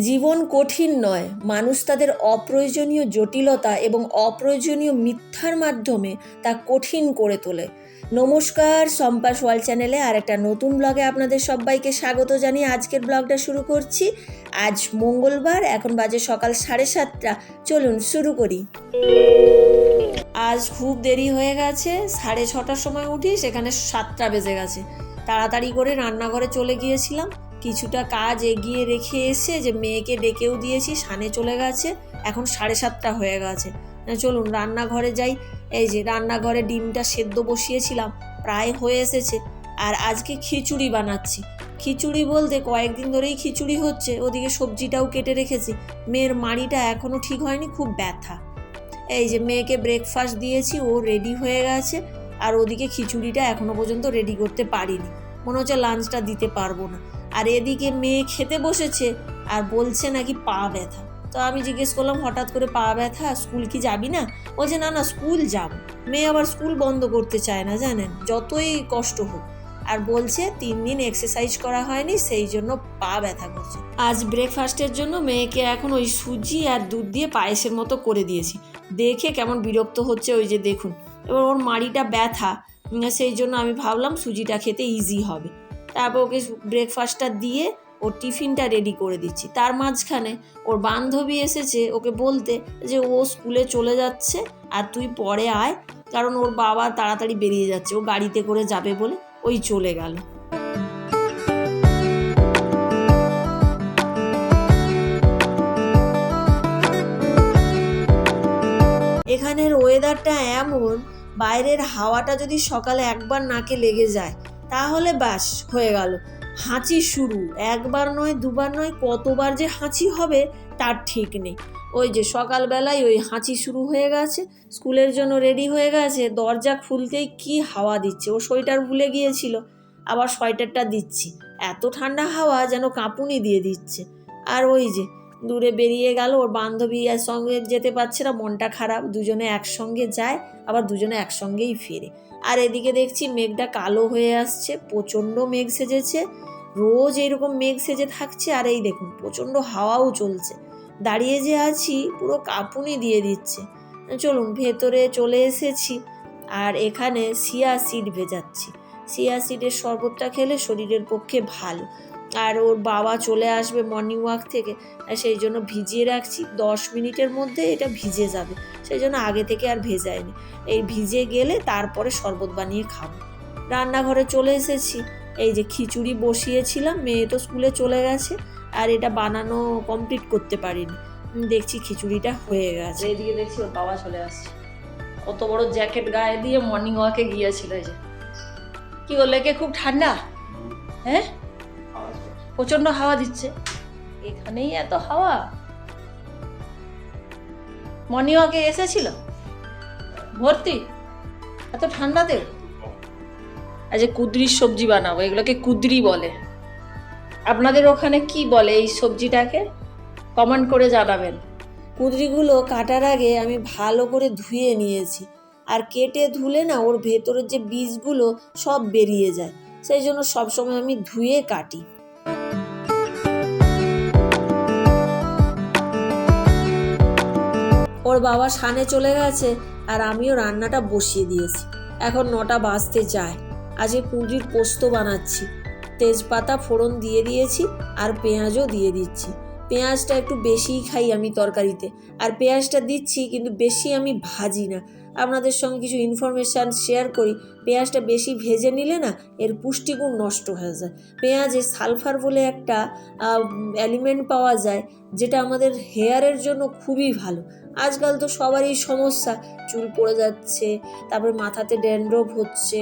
জীবন কঠিন নয়। মানুষ তাদের অপ্রয়োজনীয় জটিলতা এবং অপ্রয়োজনীয় মিথ্যার মাধ্যমে তা কঠিন করে তোলে। নমস্কার, সম্পাস ওয়ার্ল্ড চ্যানেলে আর একটা নতুন ব্লগে আপনাদের সবাইকে স্বাগত জানিয়ে আজকের ব্লগটা শুরু করছি। আজ মঙ্গলবার, এখন বাজে সকাল সাড়ে সাতটা। চলুন শুরু করি। আজ খুব দেরি হয়ে গেছে, সাড়ে ছটার সময় উঠি, সেখানে সাতটা বেজে গেছে। তাড়াতাড়ি করে রান্নাঘরে চলে গিয়েছিলাম। কিছুটা কাজ এগিয়ে রেখে এসে যে মেয়েকে ডেকেও দিয়েছি, সানে চলে গেছে, এখন সাড়ে সাতটা হয়ে গেছে। চলুন রান্নাঘরে যাই। এই যে রান্নাঘরে ডিমটা সেদ্ধ বসিয়েছিলাম, প্রায় হয়ে এসেছে। আর আজকে খিচুড়ি বানাচ্ছি। খিচুড়ি বলতে কয়েকদিন ধরেই খিচুড়ি হচ্ছে, ওদিকে সবজিটাও কেটে রেখেছি। মেয়ের মাড়িটা এখনও ঠিক হয়নি, খুব ব্যথা। এই যে মেয়েকে ব্রেকফাস্ট দিয়েছি, ও রেডি হয়ে গেছে, আর ওদিকে খিচুড়িটা এখনও পর্যন্ত রেডি করতে পারিনি। মনে হচ্ছে লাঞ্চটা দিতে পারব না। আর এদিকে মেয়ে খেতে বসেছে আর বলছে নাকি পা ব্যথা। তো আমি জিজ্ঞেস করলাম, হঠাৎ করে পা ব্যথা, স্কুল কি যাবি না? বলছে, না না, স্কুল যাব। মেয়ে আবার স্কুল বন্ধ করতে চায় না, জানেন? যতই কষ্ট হোক। আর বলছে, তিন দিন এক্সারসাইজ করা হয়নি, সেই জন্য পা ব্যথা করছে। আজ ব্রেকফাস্টের জন্য মেয়েকে এখন ওই সুজি আর দুধ দিয়ে পায়েসের মতো করে দিয়েছি। দেখে কেমন বিরক্ত হচ্ছে ওই যে দেখুন। এবার ওর মাড়িটা ব্যথা সেই জন্য আমি ভাবলাম সুজিটা খেতে ইজি হবে। তারপর ওকে ব্রেকফাস্টটা দিয়ে ওর টিফিনটা রেডি করে দিচ্ছি। তার মাঝখানে ওর বান্ধবী এসেছে, ওকে বলতে যে ও স্কুলে চলে যাচ্ছে আর তুই পরে আয়, কারণ ওর বাবা তাড়াতাড়ি বেরিয়ে যাচ্ছে, ও গাড়িতে করে যাবে বলে ওই চলে গেল। এখানের ওয়েদারটা এমন, বাইরের হাওয়াটা যদি সকালে একবার নাকে লেগে যায় তাহলে ব্যাস হয়ে গেল। হাঁচি শুরু। একবার নয়, দুবার নয়, কতবার যে হাঁচি হবে, তার ঠিক নেই। ওই যে সকালবেলায় ওই হাঁচি শুরু হয়ে গেছে, স্কুলের জন্য রেডি হয়ে গেছে, দরজা খুলতেই কি হাওয়া দিচ্ছে। ও সোয়েটার ভুলে গিয়েছিল, আবার সোয়েটারটা দিচ্ছি। এত ঠান্ডা হাওয়া যেন কাঁপুনি দিয়ে দিচ্ছে। আর ওই যে, দূরে বেরিয়ে গেল, ওর বান্ধবী আর সঙ্গে যেতে পারছে না, মনটা খারাপ, দুজনে একসঙ্গে যায়, আবার দুজনে একসঙ্গেই ফেরে। আর এদিকে দেখছি মেঘটা কালো হয়ে আসছে, প্রচণ্ড মেঘ সেজেছে, রোজ এইরকম মেঘ সেজে থাকছে, আর এই দেখুন, প্রচণ্ড হাওয়াও চলছে। দাঁড়িয়ে যে আছি, পুরো কাঁপুনি দিয়ে দিচ্ছে। চলুন, ভেতরে চলে এসেছি, আর এখানে সিয়া সিড ভেজাচ্ছি। সিয়া সিডের শরবতটা খেলে শরীরের পক্ষে ভালো। আর ওর বাবা চলে আসবে মর্নিং ওয়াক থেকে সেই জন্য ভিজিয়ে রাখছি। দশ মিনিটের মধ্যে এটা ভিজে যাবে। সেই জন্য আগে থেকে আর ভেজায়নি। এই ভিজে গেলে তারপরে শরবত বানিয়ে খাব। রান্নাঘরে চলে এসেছি। এই যে খিচুড়ি বসিয়েছিলাম, মেয়ে তো স্কুলে চলে গেছে, আর এটা বানানো কমপ্লিট করতে পারিনি। দেখছি খিচুড়িটা হয়ে গেছে। এদিকে দেখছি ওর বাবা চলে আসছে। কত বড় জ্যাকেট গায়ে দিয়ে মর্নিং ওয়াকে গিয়েছিল যে। কি বললে কে খুব ঠান্ডা? হ্যাঁ? প্রচণ্ড হাওয়া দিচ্ছে। এখানেই এত হাওয়া? মর্নিং ওয়াকে এসেছিল ভর্তি? এত ঠান্ডাতে? আজ কুদরির সবজি বানাবো, এগুলোকে কুদরি বলে। আপনাদের ওখানে কি বলে এই সবজিটাকে? কমেন্ট করে জানাবেন। কুদরিগুলো কাটার আগে আমি ভালো করে ধুয়ে নিয়েছি। আর কেটে ধুলে না ওর ভেতরের যে বীজগুলো সব বেরিয়ে যায়। সেই জন্য সবসময় আমি ধুয়ে কাটি। ওর বাবা সানে চলে গেছে আর আমিও রান্নাটা বসিয়ে দিয়েছি। এখন নটা বাজতে যায়। আজকে কুঁদরির পোস্ত বানাচ্ছি। তেজপাতা ফোড়ন দিয়ে দিয়েছি আর পেঁয়াজও দিয়ে দিচ্ছি। পেঁয়াজটা একটু বেশিই খাই আমি তরকারিতে। আর পেঁয়াজটা দিচ্ছি কিন্তু বেশি আমি ভাজি না। আপনাদের সঙ্গে কিছু ইনফরমেশান শেয়ার করি। পেঁয়াজটা বেশি ভেজে নিলে না, এর পুষ্টিগুণ নষ্ট হয়ে যায়। পেঁয়াজে সালফার বলে একটা অ্যালিমেন্ট পাওয়া যায়, যেটা আমাদের হেয়ারের জন্য খুবই ভালো। আজকাল তো সবারই সমস্যা, চুল পড়ে যাচ্ছে, তারপরে মাথাতে ড্যান্ড্রফ হচ্ছে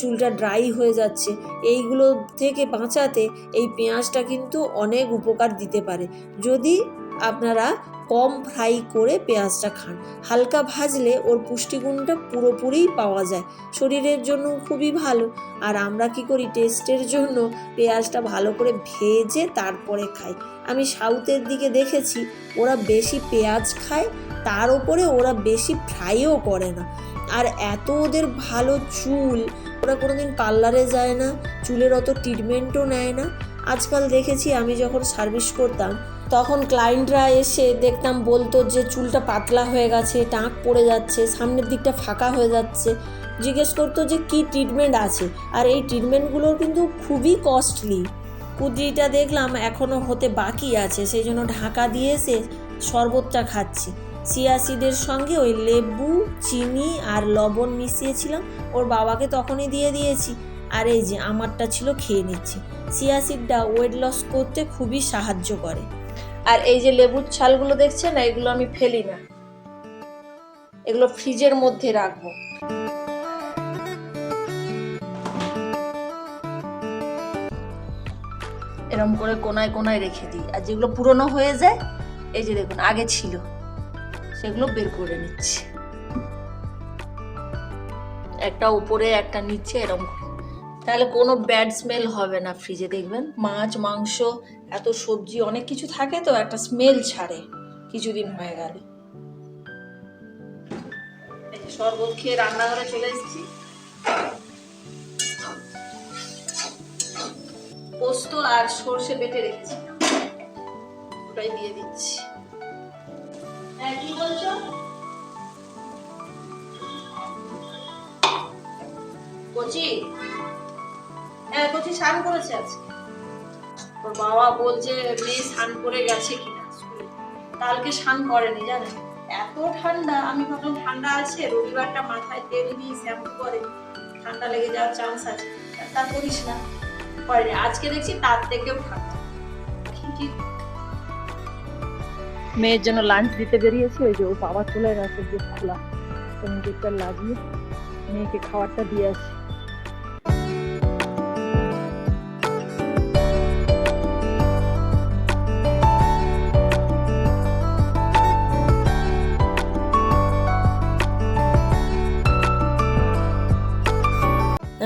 চুলটা ড্রাই হয়ে যাচ্ছে। এইগুলো থেকে বাঁচাতে এই পেঁয়াজটা কিন্তু অনেক উপকার দিতে পারে। যদি আপনারা কম ফ্রাই করে পেঁয়াজটা খান। হালকা ভাজলে ওর পুষ্টিগুণটা পুরোপুরিই পাওয়া যায়। শরীরের জন্য খুবই ভালো। আর আমরা কি করি, টেস্টের জন্য পেঁয়াজটা ভালো করে ভেজে তারপরে খাই। আমি সাউথের দিকে দেখেছি, ওরা বেশি পেঁয়াজ খায়, তার ওপরে ওরা বেশি ফ্রাইও করে না। আর এত ওদের ভালো চুল, ওরা কোনোদিন পার্লারে যায় না, চুলের অত ট্রিটমেন্টও নেয় না। আজকাল দেখেছি আমি যখন সার্ভিস করতাম, তখন ক্লায়েন্টরা এসে দেখতাম বলতো যে চুলটা পাতলা হয়ে গেছে, টাক পড়ে যাচ্ছে, সামনের দিকটা ফাঁকা হয়ে যাচ্ছে। জিজ্ঞেস করতো যে কি ট্রিটমেন্ট আছে? আর এই ট্রিটমেন্টগুলোর কিন্তু খুবই কস্টলি কুদ্রিটা দেখলাম এখনও হতে বাকি আছে, সেই জন্য ঢাকা দিয়ে এসে শরবতটা খাচ্ছি। সিয়াসিডের সঙ্গে ওই লেবু, চিনি আর লবণ মিশিয়েছিলাম, ওর বাবাকে তখনই দিয়ে দিয়েছি। আর এই যে আমারটা ছিল খেয়ে নিচ্ছি। সিয়াসিডটা ওয়েট লস করতে খুবই সাহায্য করে। আর এই যে লেবুর ছালগুলো দেখছেন, এগুলো আমি ফেলি না। এগুলো ফ্রিজের মধ্যে রাখব। এরম করে কোনায় কোনায় রেখে দিই। আর যেগুলো পুরনো হয়ে যায়, এই যে দেখুন, আগে ছিল, সেগুলো বের করে নিচ্ছি। একটা উপরে, একটা নিচে এরকম। তাহলে কোনো ব্যাড স্মেল হবে না ফ্রিজে দেখবেন? মাছ, মাংস, এত সবজি, অনেক কিছু থাকে তো, একটা স্মেল ছাড়ে। কিছুদিন হয়ে গেলে। শরবত খেয়ে রান্নাঘরে চলে এসেছি। পোস্ত আর সর্ষে বেটে রেখেছি। ওটাই দিয়ে দিচ্ছি। হ্যাঁ কি বলছো? কচি? হ্যাঁ কচি স্নান করেছে আজকে। ওর বাবা বলছে মেয়ে স্নান করে গেছে কিনা কালকে স্নান করেনি জানেন এত ঠান্ডা, আমি ভাবলাম ঠান্ডা আছে, রবিবারটা মাথায় তেল দিয়ে শ্যাম্পু করে ঠান্ডা লেগে যাওয়ার চান্স আছে। তা করিস না, করেনি। আজকে দেখছি তার থেকেও ঠান্ডা। কি মেয়ের জন্য লাঞ্চ দিতে বেরিয়েছি, ওই যে ও বাবা চলে গেছে গেট খোলা। তো আমি গেটটা লাগিয়ে মেয়েকে খাবারটা দিয়ে আসি।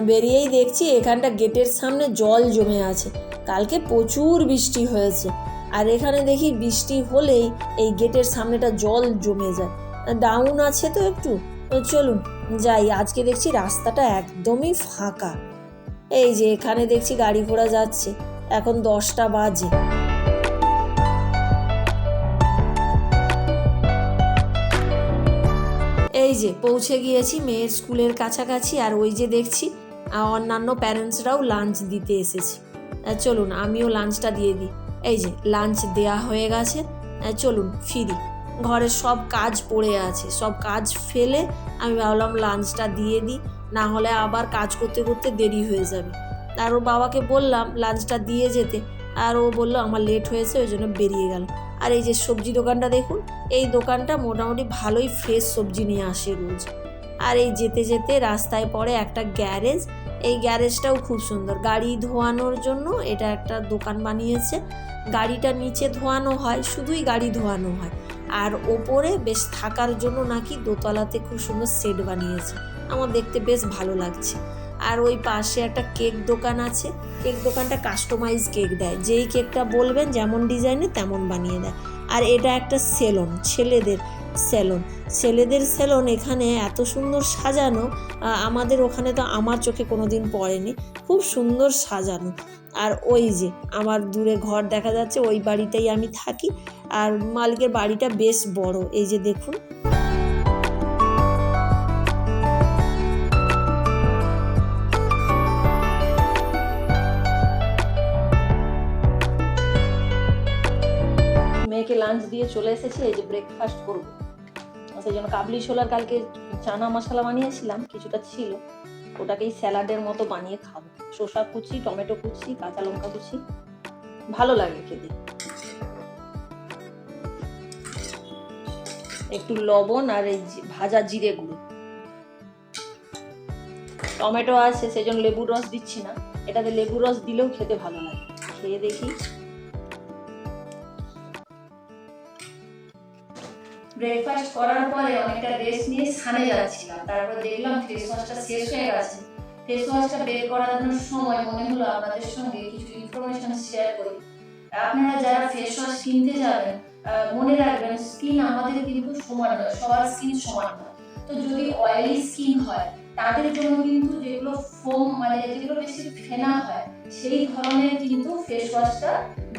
বেরিয়েই দেখছি এখানটা গেটের সামনে জল জমে আছে। কালকে প্রচুর বৃষ্টি হয়েছে। আর এখানে দেখি বৃষ্টি হলেই এই গেটের সামনেটা জল জমে যায়। ডাউন আছে তো একটু। চলুন যাই, আজকে দেখছি রাস্তাটা একদমই ফাঁকা। এই যে এখানে দেখছি গাড়ি ঘোড়া যাচ্ছে। এখন দশটা বাজে। এই যে পৌঁছে গিয়েছি মেয়ের স্কুলের কাছাকাছি। আর ওই যে দেখছি অন্যান্য প্যারেন্টসরাও লাঞ্চ দিতে এসেছে। চলুন, আমিও লাঞ্চটা দিয়ে দিই। এই যে, লাঞ্চ দেয়া হয়ে গেছে। চলুন, ফিরি। ঘরের সব কাজ পড়ে আছে। সব কাজ ফেলে আমি ভাবলাম লাঞ্চটা দিয়ে দিই। না হলে আবার কাজ করতে করতে দেরি হয়ে যাবে। আর ওর বাবাকে বললাম লাঞ্চটা দিয়ে যেতে। আর ও বলল আমার লেট হয়েছে, ওই জন্য বেরিয়ে গেল। আর এই যে সবজি দোকানটা দেখুন, এই দোকানটা মোটামুটি ভালোই ফ্রেশ সবজি নিয়ে আসে রোজ। আর এই যেতে যেতে রাস্তায় পড়ে একটা গ্যারেজ এই গ্যারেজটাও খুব সুন্দর। গাড়ি ধোয়ানোর জন্য এটা একটা দোকান বানিয়েছে। গাড়িটা নিচে ধোয়ানো হয়, শুধুই গাড়ি ধোয়ানো হয়। আর ওপরে বেশ থাকার জন্য নাকি দোতলাতে খুব সুন্দর সেট বানিয়েছে। আমার দেখতে বেশ ভালো লাগছে। আর ওই পাশে একটা কেক দোকান আছে। কেক দোকানটা কাস্টমাইজ কেক দেয়। যেই কেকটা বলবেন, যেমন ডিজাইনে তেমন বানিয়ে দেয়। আর এটা একটা সেলন ছেলেদের। সেলন। ছেলেদের সেলন এখানে এত সুন্দর সাজানো আমাদের ওখানে তো আমার চোখে কোনো দিন পড়েনি। খুব সুন্দর সাজানো। আর ওই যে, আমার দূরে ঘর দেখা যাচ্ছে, ওই বাড়িটাই আমি থাকি। আর মালিকের বাড়িটা বেশ বড়, এই যে দেখুন। মেয়েকে লাঞ্চ দিয়ে চলে এসেছি, এই যে ব্রেকফাস্ট করব। সেই জন্য কাবলি ছোলার কালকে চানা মশলা বানিয়েছিলাম, কিছুটা ছিল। ওটাকেই স্যালাডের মতো বানিয়ে খাব। শসা কুচি, টমেটো কুচি, কাঁচা লঙ্কা কুচি। ভালো লাগে খেতে। একটু লবণ আর এই ভাজা জিরে গুঁড়ো। টমেটো আছে সেই জন্য লেবুর রস দিচ্ছি না। এটাতে লেবুর রস দিলেও খেতে ভালো লাগে। খেয়ে দেখি ব্রেকফাস্ট করার পরে অনেকটা রেস্ট নিয়ে স্নানে যাচ্ছিলাম। তারপর দেখলাম ফেস ওয়াশটা শেষ হয়ে গেছে। ফেস ওয়াশটা বের করানোর সময় মনে হলো আপনাদের সঙ্গে কিছু ইনফরমেশন শেয়ার করি। আপনারা যারা ফেস ওয়াশ কিনতে যাবেন মনে রাখবেন স্কিন আমাদের কিন্তু সমান নয়, সবার স্কিন সমান নয়। তো যদি অয়েলি স্কিন হয়, তাদের জন্য কিন্তু যেগুলো ফোম মানে যেগুলো বেশি ফেনা হয়, সেই ধরনের কিন্তু ফেস ওয়াশটা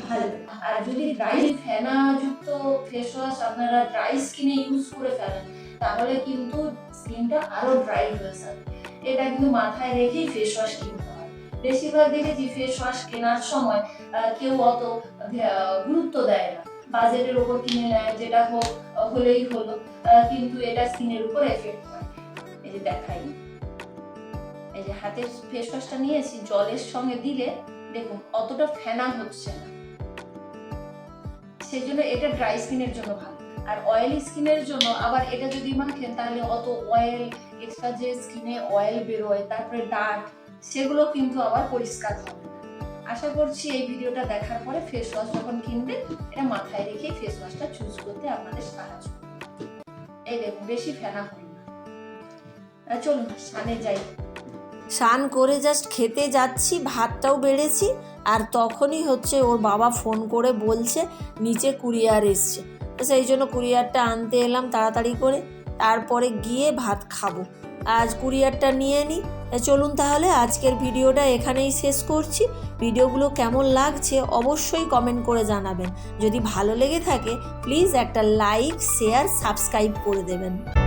ভালো। আর যদি ড্রাই ফেনা যুক্ত ফেস ওয়াশ আপনারা ড্রাই স্কিনে ইউজ করে ফেলেন, তাহলে কিন্তু স্কিনটা আরও ড্রাই হয়ে যাবে। এটা কিন্তু মাথায় রেখেই ফেস ওয়াশ কিনতে হয়। বেশিরভাগ দেখেছি ফেস ওয়াশ কেনার সময় কেউ অত গুরুত্ব দেয় না। বাজেটের উপর কিনে নেয়, যেটা হোক, হলেই হলো কিন্তু এটা স্কিনের উপর এফেক্ট হয় এই যে দেখাই। এই যে হাতের ফেস ওয়াশটা নিয়েছি, জলের সঙ্গে দিলে দেখুন, অতটা ফেনা হচ্ছে না। সেই জন্য এটা ড্রাই স্কিনের জন্য ভালো। আর অয়েলি স্কিনের জন্য আবার এটা যদি মাখেন, তাহলে অত অয়েল এক্সট্রা যে স্কিনে অয়েল বেরোয়, তারপরে দাগ, সেগুলো কিন্তু আবার পরিষ্কার হবে আশা করছি এই ভিডিওটা দেখার পরে ফেস ওয়াশ যখন কিনবেন, এটা মাথায় রেখে ফেস ওয়াশটা চুজ করতে আপনাদের সাহায্য এই দেখুন, বেশি ফেনা হয় না। চলুন সানে যাই। স্নান করে জাস্ট খেতে যাচ্ছি, ভাতটাও বেড়েছি, আর তখনই হচ্ছে ওর বাবা ফোন করে বলছে, নিচে কুরিয়ার এসছে। তো সেই জন্য কুরিয়ারটা আনতে এলাম তাড়াতাড়ি করে, তারপরে গিয়ে ভাত খাব। আজ কুরিয়ারটা নিয়ে নিই চলুন তাহলে আজকের ভিডিওটা এখানেই শেষ করছি। ভিডিওগুলো কেমন লাগছে অবশ্যই কমেন্ট করে জানাবেন। যদি ভালো লেগে থাকে প্লিজ একটা লাইক শেয়ার সাবস্ক্রাইব করে দেবেন।